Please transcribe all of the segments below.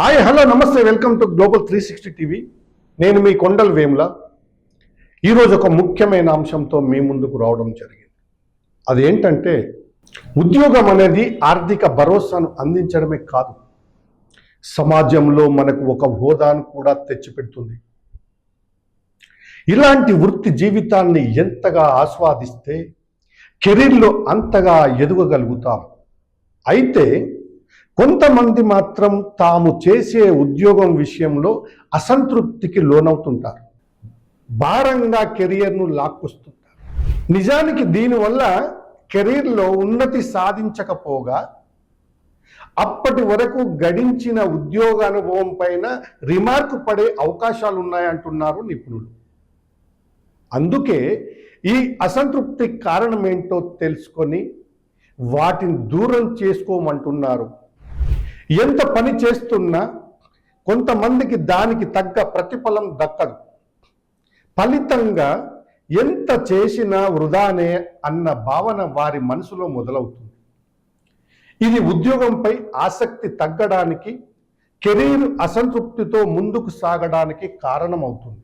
Hi hello నమస్తే welcome to Global three sixty TV. నేను మీ కొండల్ వేముల. ఈరోజు ఒక ముఖ్యమైన అంశంతో మీ ముందుకు రావడం జరిగింది. అదేంటంటే ఉద్యోగం అనేది ఆర్థిక భరోసాను అందించడమే కాదు సమాజంలో మనకు ఒక హోదాను కూడా తెచ్చిపెడుతుంది. ఇలాంటి వృత్తి జీవితాన్ని ఎంతగా ఆస్వాదిస్తే కెరీర్లో అంతగా ఎదుగగలుగుతాం. అయితే కొంతమంది మాత్రం తాము చేసే ఉద్యోగం విషయంలో అసంతృప్తికి లోనవుతుంటారు. భారంగా కెరియర్ను లాక్కొస్తుంటారు. నిజానికి దీనివల్ల కెరీర్లో ఉన్నతి సాధించకపోగా అప్పటి వరకు గడించిన ఉద్యోగ అనుభవం పైన రిమార్క్ పడే అవకాశాలు ఉన్నాయంటున్నారు నిపుణులు. అందుకే ఈ అసంతృప్తి కారణం ఏంటో తెలుసుకొని వాటిని దూరం చేసుకోమంటున్నారు ఎంత పని చేస్తున్నా కొంతమందికి దానికి తగ్గ ప్రతిఫలం దక్కదు. ఫలితంగా ఎంత చేసినా వృధానే అన్న భావన వారి మనసులో మొదలవుతుంది. ఇది ఉద్యోగంపై ఆసక్తి తగ్గడానికి కెరీర్ అసంతృప్తితో ముందుకు సాగడానికి కారణమవుతుంది.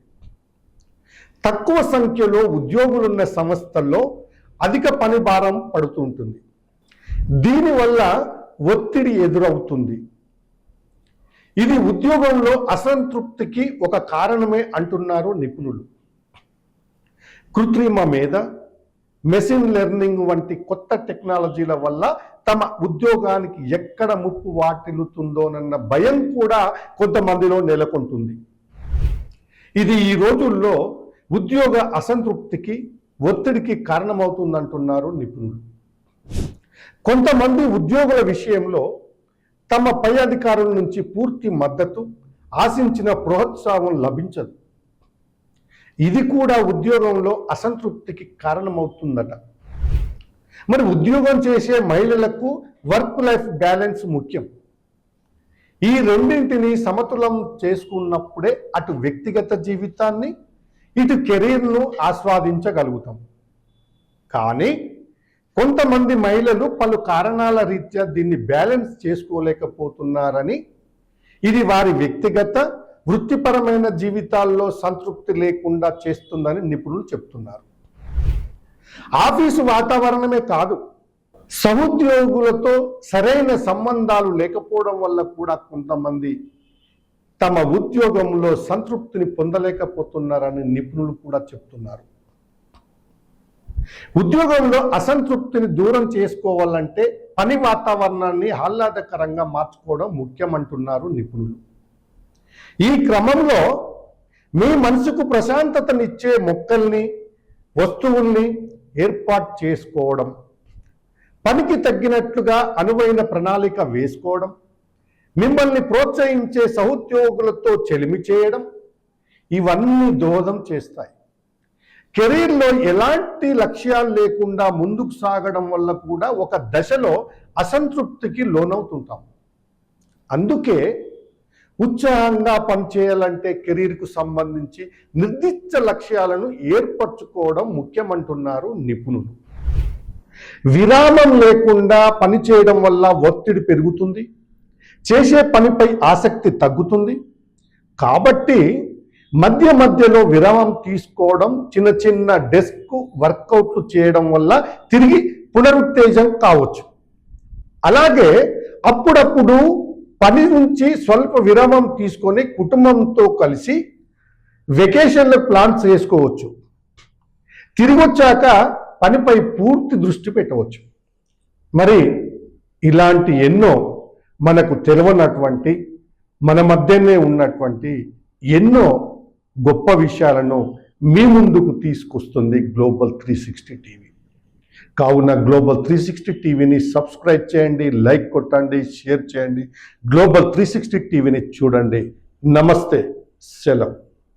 తక్కువ సంఖ్యలో ఉద్యోగులున్న సంస్థల్లో అధిక పని భారం పడుతుంటుంది దీనివల్ల ఒత్తిడి ఎదురవుతుంది. ఇది ఉద్యోగంలో అసంతృప్తికి ఒక కారణమే అంటున్నారు నిపుణులు. కృత్రిమ మీద మెషిన్ లెర్నింగ్ వంటి కొత్త టెక్నాలజీల వల్ల తమ ఉద్యోగానికి ఎక్కడ ముప్పు వాటిల్లుతుందోనన్న భయం కూడా కొంతమందిలో నెలకొంటుంది. ఇది ఈ రోజుల్లో ఉద్యోగ అసంతృప్తికి ఒత్తిడికి కారణమవుతుందంటున్నారు నిపుణులు. కొంతమంది ఉద్యోగుల విషయంలో తమ పై అధికారుల నుంచి పూర్తి మద్దతు ఆశించిన ప్రోత్సాహం లభించదు. ఇది కూడా ఉద్యోగంలో అసంతృప్తికి కారణమవుతుందట. మరి ఉద్యోగం చేసే మహిళలకు వర్క్ లైఫ్ బ్యాలెన్స్ ముఖ్యం. ఈ రెండింటిని సమతులం చేసుకున్నప్పుడే అటు వ్యక్తిగత జీవితాన్ని ఇటు కెరీర్ను ఆస్వాదించగలుగుతాం. కానీ కొంతమంది మహిళలు పలు కారణాల రీత్యా దీన్ని బ్యాలెన్స్ చేసుకోలేకపోతున్నారని ఇది వారి వ్యక్తిగత వృత్తిపరమైన జీవితాల్లో సంతృప్తి లేకుండా చేస్తుందని నిపుణులు చెప్తున్నారు. ఆఫీసు వాతావరణమే కాదు సహోద్యోగులతో సరైన సంబంధాలు లేకపోవడం వల్ల కూడా కొంతమంది తమ ఉద్యోగంలో సంతృప్తిని పొందలేకపోతున్నారని నిపుణులు కూడా చెప్తున్నారు. ఉద్యోగంలో అసంతృప్తిని దూరం చేసుకోవాలంటే పని వాతావరణాన్ని ఆహ్లాదకరంగా మార్చుకోవడం ముఖ్యమంటున్నారు నిపుణులు. ఈ క్రమంలో మీ మనసుకు ప్రశాంతతనిచ్చే మొక్కల్ని వస్తువుల్ని ఏర్పాటు చేసుకోవడం పనికి తగ్గినట్లుగా అనువైన ప్రణాళిక వేసుకోవడం మిమ్మల్ని ప్రోత్సహించే సహోద్యోగులతో చెలిమి చేయడం ఇవన్నీ దోహదం చేస్తాయి. కెరీర్లో ఎలాంటి లక్ష్యాలు లేకుండా ముందుకు సాగడం వల్ల కూడా ఒక దశలో అసంతృప్తికి లోనవుతుంటాం. అందుకే ఉత్సాహంగా పనిచేయాలంటే కెరీర్కు సంబంధించి నిర్దిష్ట లక్ష్యాలను ఏర్పరచుకోవడం ముఖ్యమంటున్నారు నిపుణులు. విరామం లేకుండా పని చేయడం వల్ల ఒత్తిడి పెరుగుతుంది. చేసే పనిపై ఆసక్తి తగ్గుతుంది. కాబట్టి మధ్య మధ్యలో విరామం తీసుకోవడం చిన్న చిన్న డెస్క్ వర్కౌట్లు చేయడం వల్ల తిరిగి పునరుత్తేజం కావచ్చు. అలాగే అప్పుడప్పుడు పని నుంచి స్వల్ప విరామం తీసుకొని కుటుంబంతో కలిసి వెకేషన్లు ప్లాన్స్ చేసుకోవచ్చు. తిరిగి వచ్చాక పనిపై పూర్తి దృష్టి పెట్టవచ్చు. మరి ఇలాంటి ఎన్నో మనకు తెలియనటువంటి మన మధ్యనే ఉన్నటువంటి ఎన్నో గొప్ప విషయాలను మీ ముందుకు తీసుకొస్తుంది గ్లోబల్ త్రీ సిక్స్టీ టీవీ కావున గ్లోబల్ త్రీ సిక్స్టీ టీవీని సబ్స్క్రైబ్ చేయండి లైక్ కొట్టండి షేర్ చేయండి. గ్లోబల్ త్రీ సిక్స్టీ టీవీని చూడండి. నమస్తే సెలవు.